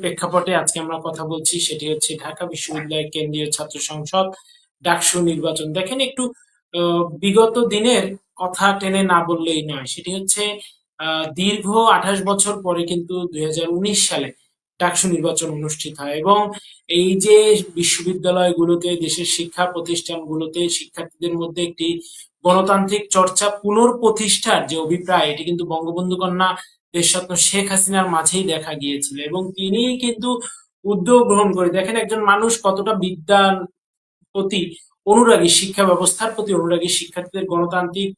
প্রেক্ষাপটে আজকে আমরা কথা বলছি, সেটি হচ্ছে ঢাকা বিশ্ববিদ্যালয়ের কেন্দ্রীয় ছাত্র সংসদ ডাকসু নির্বাচন। দেখেন একটু বিগত দিনের কথা টেনে না বললেই নয়, সেটি হচ্ছে দীর্ঘ আঠাশ বছর পরে কিন্তু দুই হাজার উনিশ সালে ডাকসু নির্বাচন অনুষ্ঠিত হয় এবং এই যে বিশ্ববিদ্যালয়গুলোতে, দেশের শিক্ষা প্রতিষ্ঠানগুলোতে শিক্ষার্থীদের মধ্যে একটি গণতান্ত্রিক চর্চা পুনঃপ্রতিষ্ঠার যে অভিপ্রায়, এটি কিন্তু বঙ্গবন্ধু কন্যা দেশরত্ন শেখ হাসিনার মাঝেই দেখা গিয়েছিল এবং তিনি কিন্তু উদ্যোগ গ্রহণ করে, দেখেন একজন মানুষ কতটা বিদ্যার প্রতি অনুরাগী, শিক্ষা ব্যবস্থার প্রতি অনুরাগী, শিক্ষার্থীদের গণতান্ত্রিক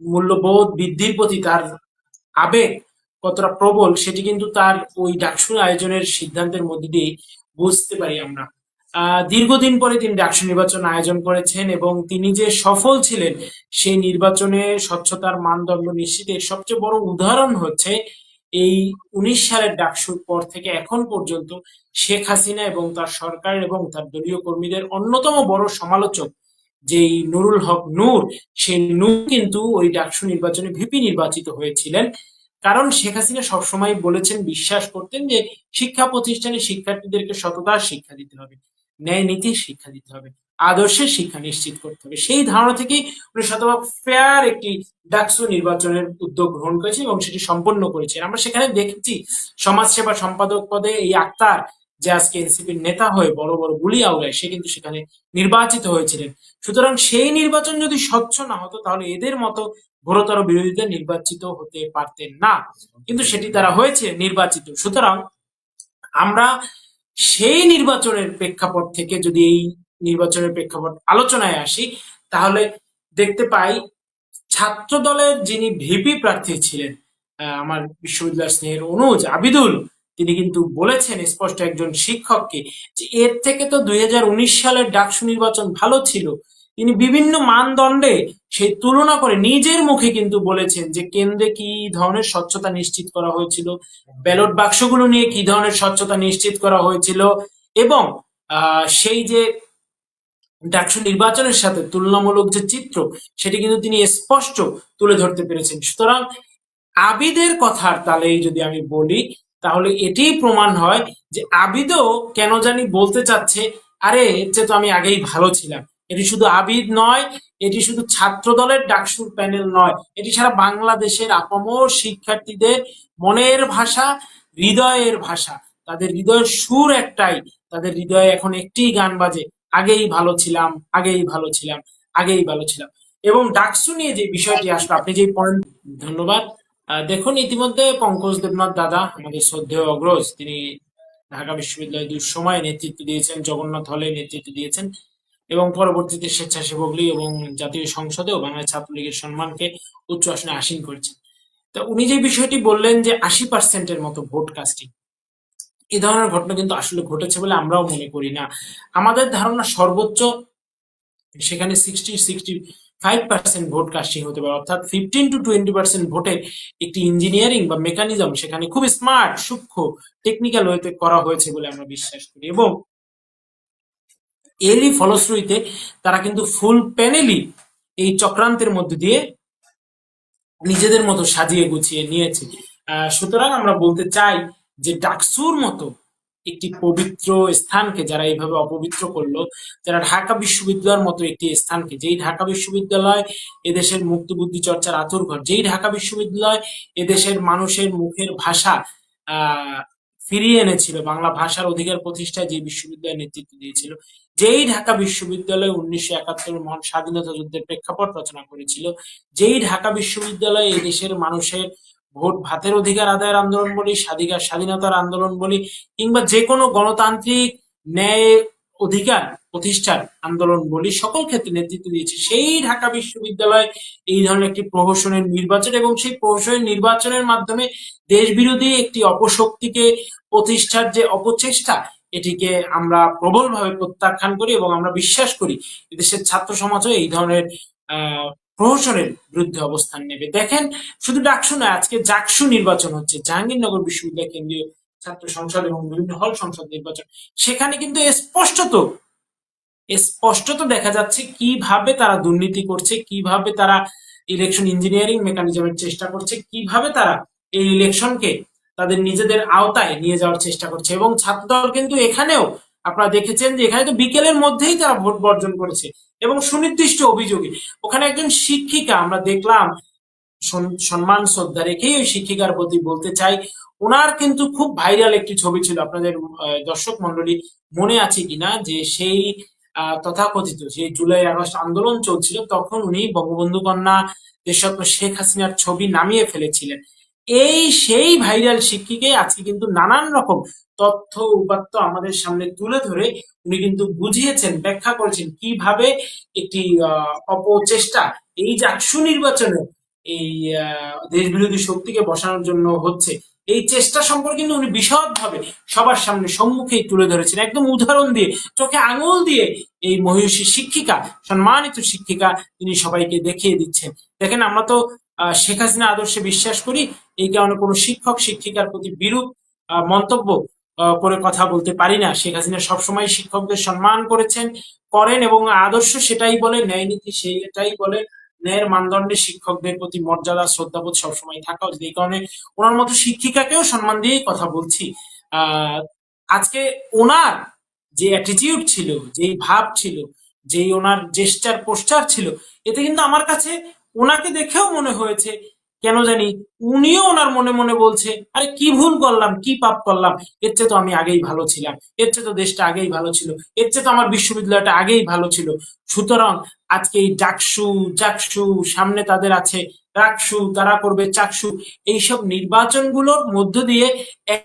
মূল্যবোধ বৃদ্ধির প্রতি তার আবেগ কতটা প্রবল, সেটি কিন্তু তার ওই ডাকসু আয়োজনের সিদ্ধান্তের মধ্যে দিয়ে বুঝতে পারি আমরা। দীর্ঘদিন পরে তিনি ডাকসু নির্বাচন আয়োজন করেছেন এবং তিনি যে সফল ছিলেন, সেই নির্বাচনে স্বচ্ছতার মানদণ্ড নিশ্চিতের সবচেয়ে বড় উদাহরণ হচ্ছে এই উনিশ সালের ডাকসুর পর থেকে এখন পর্যন্ত শেখ হাসিনা এবং তার সরকার এবং তার দলীয় কর্মীদের অন্যতম বড় সমালোচক যেই নুরুল হক নূর, সেই নূর কিন্তু ওই ডাকসু নির্বাচনে ভিপি নির্বাচিত হয়েছিলেন। কারণ শেখ হাসিনা সবসময় বলেছেন, বিশ্বাস করতেন যে শিক্ষা প্রতিষ্ঠানে শিক্ষার্থীদেরকে সততার শিক্ষা দিতে হবে। ন্যায় নীতির শিক্ষা দিতে হবে, আদর্শের শিক্ষা নিশ্চিত করতে হবে। সেই ধারণা থেকেই উনি শতভাগ ফেয়ার একটি ডাকসু নির্বাচনের উদ্যোগ গ্রহণ করেছে এবং সেটি সম্পন্ন করেছে। আমরা সেখানে দেখেছি সমাজসেবা সম্পাদক পদে এই আক্তার, যে আজকে এনসিপির নেতা হয়ে বড় বড় বুলি আউড়ায়, সে কিন্তু সেখানে নির্বাচিত হয়েছিলেন। সুতরাং সেই নির্বাচন যদি স্বচ্ছ না হতো, তাহলে এদের মতো ঘোরতর বিরোধীদের নির্বাচিত হতে পারতেন না। কিন্তু সেটি তারা হয়েছে নির্বাচিত। সুতরাং আমরা সেই নির্বাচনের প্রেক্ষাপট থেকে যদি এই নির্বাচনের প্রেক্ষাপট আলোচনায় আসি, তাহলে দেখতে পাই ছাত্র দলের যিনি ভিপি প্রার্থী ছিলেন আমার বিশ্ববিদ্যালয় স্নেহের অনুজ আবিদুল, তিনি কিন্তু বলেছেন স্পষ্ট একজন শিক্ষককে যে এর থেকে তো দুই হাজার উনিশ সালের ডাকসু নির্বাচন ভালো ছিল তিনি বিভিন্ন মানদণ্ডে সেই তুলনা করে নিজের মুখে কিন্তু বলেছেন যে কেন্দ্রে কি ধরনের স্বচ্ছতা নিশ্চিত করা হয়েছিল, ব্যালট বাক্সগুলো নিয়ে কি ধরনের স্বচ্ছতা নিশ্চিত করা হয়েছিল এবং সেই যে ডাকসু নির্বাচনের সাথে তুলনামূলক যে চিত্র, সেটি কিন্তু তিনি স্পষ্ট তুলে ধরতে পেরেছেন। সুতরাং আবিদের কথার তালেই যদি আমি বলি, তাহলে এটিই প্রমাণ হয় যে আবিদও কেন জানি বলতে চাচ্ছে, আরে চেয়ে তো আমি আগেই ভালো ছিলাম। এটি শুধু আবিদ নয়, এটি শুধু ছাত্র দলের ডাকসুর প্যানেল নয়। এটি সারা বাংলাদেশের আপামর শিক্ষার্থীদের মনের ভাষা, হৃদয়ের ভাষা। তাদের হৃদয়ের সুর একটাই। তাদের হৃদয়ে এখন একটি গান বাজে, আগেই ভালো ছিলাম, আগেই ভালো ছিলাম, আগেই ভালো ছিলাম। এবং ডাকসু নিয়ে যে বিষয়টি আসলো, আপনি যে পয়েন্ট, ধন্যবাদ। দেখুন, ইতিমধ্যে পঙ্কজ দেবনাথ দাদা, আমাদের শ্রদ্ধেয় অগ্রজ, তিনি ঢাকা বিশ্ববিদ্যালয়ে দুঃসময় নেতৃত্ব দিয়েছেন, জগন্নাথ হলে নেতৃত্ব দিয়েছেন। এবং পরবর্তীতে স্বেচ্ছাসেবক লীগ এবং জাতীয় সংসদেও বাংলা ছাত্রলীগের সম্মানকে উচ্চ আসনে আসীন করেছেন। তা উনি যে বিষয়টি বললেন যে আশি পার্সেন্টের মতো ভোট কাস্টিং এ ধরনের ঘটনা কিন্তু আসলে ঘটেছে বলে আমরাও মনে করি না। আমাদের ধারণা সর্বোচ্চ সেখানে sixty sixty five percent vote casting হতে পারে, অর্থাৎ ফিফটিন টু টোয়েন্টি পার্সেন্ট ভোটে একটি ইঞ্জিনিয়ারিং বা মেকানিজম সেখানে খুব স্মার্ট সূক্ষ্ম টেকনিক্যাল ওয়েতে করা হয়েছে বলে আমরা বিশ্বাস করি। এবং এরই ফলশ্রুতিতে তারা কিন্তু ফুল প্যানেলই এই চক্রান্তের মধ্যে দিয়ে নিজেদের মতো সাজিয়ে গুছিয়ে নিয়েছে। সুতরাং আমরা বলতে চাই যে ডাকসুর মতো একটি পবিত্র স্থানকে যারা এইভাবে অপবিত্র করল, যারা ঢাকা বিশ্ববিদ্যালয়ের মতো একটি স্থানকে, যেই ঢাকা বিশ্ববিদ্যালয় এদেশের মুক্ত বুদ্ধি চর্চার আতুর ঘর যেই ঢাকা বিশ্ববিদ্যালয় এদেশের মানুষের মুখের ভাষা ফিরিয়ে এনেছিল। বাংলা ভাষার অধিকার প্রতিষ্ঠায় যে বিশ্ববিদ্যালয় নেতৃত্ব দিয়েছিল, যেই ঢাকা বিশ্ববিদ্যালয় উনিশশো একাত্তর মহান স্বাধীনতা যুদ্ধের প্রেক্ষাপট রচনা করেছিল, যেই ঢাকা বিশ্ববিদ্যালয় এই দেশের মানুষের ভোট ভাতের অধিকার আদায়ের আন্দোলন বলি, স্বাধিকার, স্বাধীনতার আন্দোলন বলি, কিংবা যে কোনো গণতান্ত্রিক ন্যায় অধিকার প্রতিষ্ঠার আন্দোলন বলি, সকল ক্ষেত্রে নেতৃত্ব দিয়েছে। সেই ঢাকা বিশ্ববিদ্যালয় এই ধরনের একটি প্রহসনের নির্বাচন এবং সেই প্রহসনের নির্বাচনের মাধ্যমে দেশ বিরোধী একটি অপশক্তিকে প্রতিষ্ঠার যে অপচেষ্টা, এটিকে আমরা প্রবলভাবে প্রত্যাখ্যান করি এবং আমরা বিশ্বাস করি দেশের ছাত্র সমাজও এই ধরনের প্রহসনের বিরুদ্ধে অবস্থান নেবে। দেখেন, শুধু ডাকসু নয়, আজকে জাকসু নির্বাচন হচ্ছে, জাহাঙ্গীরনগর বিশ্ববিদ্যালয় কেন্দ্রীয় ছাত্র সংসদ এবং বিভিন্ন হল সংসদ নির্বাচন। সেখানে কিন্তু স্পষ্টত স্পষ্টত দেখা যাচ্ছে কীভাবে তারা দুর্নীতি করছে, কীভাবে তারা ইলেকশন ইঞ্জিনিয়ারিং মেকানিজমের চেষ্টা করছে, কীভাবে তারা এই ইলেকশনকে তাদের নিজেদের আওতায় নিয়ে যাওয়ার চেষ্টা করছে। এবং ছাত্রদল কিন্তু এখানেও আপনারা দেখেছেন যে এখানে তো বিকেলের মধ্যেই তারা ভোট বর্জন করেছে এবং সুনির্দিষ্ট অভিযোগে। ওখানে একজন শিক্ষিকা, আমরা দেখলাম সম্মান শ্রদ্ধা রেখেই ওই শিক্ষিকার প্রতি বলতে চাই, ওনার কিন্তু খুব ভাইরাল একটি ছবি ছিল। আপনাদের দর্শক মন্ডলী মনে আছে কিনা যে সেই তথাকথিত। যে জুলাই আগস্ট আন্দোলন চলছিল তখন উনি বঙ্গবন্ধু কন্যা দেশরত্ন শেখ হাসিনার ছবি নামিয়ে ফেলেছিলেন। এই সেই ভাইরাল শিক্ষিকে আজকে কিন্তু নানান রকম তথ্য উপাত্ত আমাদের সামনে তুলে ধরে উনি কিন্তু বুঝিয়েছেন ব্যাখ্যা করেছেন কীভাবে একটি অপচেষ্টা এই যে আকসু নির্বাচনে এই আহ, দেশবিরোধী শক্তিকে বসানোর জন্য হচ্ছে। এই চেষ্টা সম্পর্কে কিন্তু উনি বিশদভাবে সবার সামনে সম্মুখেই তুলে ধরেছেন। একদম উদাহরণ দিয়ে, চোখে আঙুল দিয়ে এই মহিষী শিক্ষিকা, সম্মানিত শিক্ষিকা তিনি সবাইকে দেখিয়ে দিচ্ছেন। দেখেন, আমরা তো শেখ হাসিনা আদর্শে বিশ্বাস করি, এই কারণে কোনো শিক্ষক, শিক্ষিকার প্রতি বিরূপ মন্তব্য করে কথা বলতে পারি না। শেখ হাসিনা সবসময় শিক্ষকদের সম্মান করেছেন, করেন এবং আদর্শ সেটাই বলে ন্যায় নীতি সেটাই বলে ন্যায়ের মানদণ্ডে শিক্ষকদের প্রতি মর্যাদা, শ্রদ্ধাবোধ সবসময় থাকা উচিত। এই কারণে ওনার মতো শিক্ষিকাকেও সম্মান দিয়েই কথা বলছি। আজকে ওনার যে অ্যাটিটিউড ছিল, যেই ভাব ছিল, যেই ওনার জেস্টার পোস্টার ছিল, এতে কিন্তু আমার কাছে ওনাকে দেখেও মনে হয়েছে কেন জানি? উনিও ওনার মনে মনে বলছে, আরে কি ভুল করলাম, কি পাপ করলাম? এর চেয়ে তো আমি আগেই ভালো ছিলাম। এর চেয়ে তো দেশটা আগেই ভালো ছিল। এর চেয়ে তো আমার বিশ্ববিদ্যালয়টা আগেই ভালো ছিল। সুতরাং আজকে এই ডাকসু, জাকসু, সামনে তাদের আছে রাকসু, তারা করবে চাকসু। এইসব নির্বাচনগুলোর মধ্য দিয়ে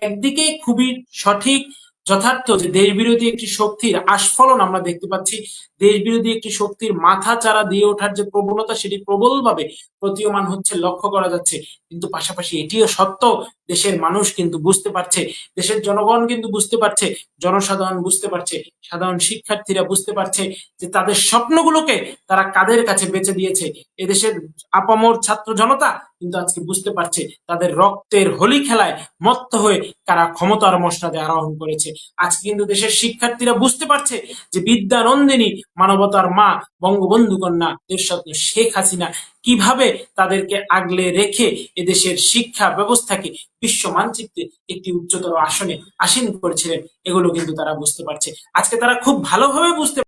একদিকে খুবই সঠিক, যথার্থ যে দেশ বিরোধী একটি শক্তির আস্ফলন আমরা দেখতে পাচ্ছি দেশ বিরোধী একটি শক্তির মাথা চারা দিয়ে ওঠার যে প্রবণতা, সেটি প্রবলভাবে প্রতীয়মান হচ্ছে, লক্ষ্য করা যাচ্ছে। কিন্তু পাশাপাশি এটিও সত্য, দেশের মানুষ কিন্তু বুঝতে পারছে, দেশের জনগণ কিন্তু বুঝতে পারছে, জনসাধারণ বুঝতে পারছে, সাধারণ শিক্ষার্থীরা বুঝতে পারছে যে তাদের স্বপ্নগুলোকে তারা কাদের কাছে বেচে দিয়েছে। এদেশের আপামর ছাত্র জনতা কিন্তু আজকে বুঝতে পারছে, তাদের রক্তের হোলি খেলায় মত্ত হয়ে তারা ক্ষমতার মশলাতে আরোহণ করেছে। আজকে কিন্তু দেশের শিক্ষার্থীরা বুঝতে পারছে যে বিদ্যা নন্দিনী মানবতার মা, বঙ্গবন্ধু কন্যা দেশরত্ন শেখ হাসিনা কীভাবে তাদেরকে আগলে রেখে এদেশের শিক্ষা ব্যবস্থাকে বিশ্ব মানচিত্রে একটি উচ্চতর আসনে আসীন করেছিলেন, এগুলো কিন্তু তারা বুঝতে পারছে। আজকে তারা খুব ভালোভাবে বুঝতে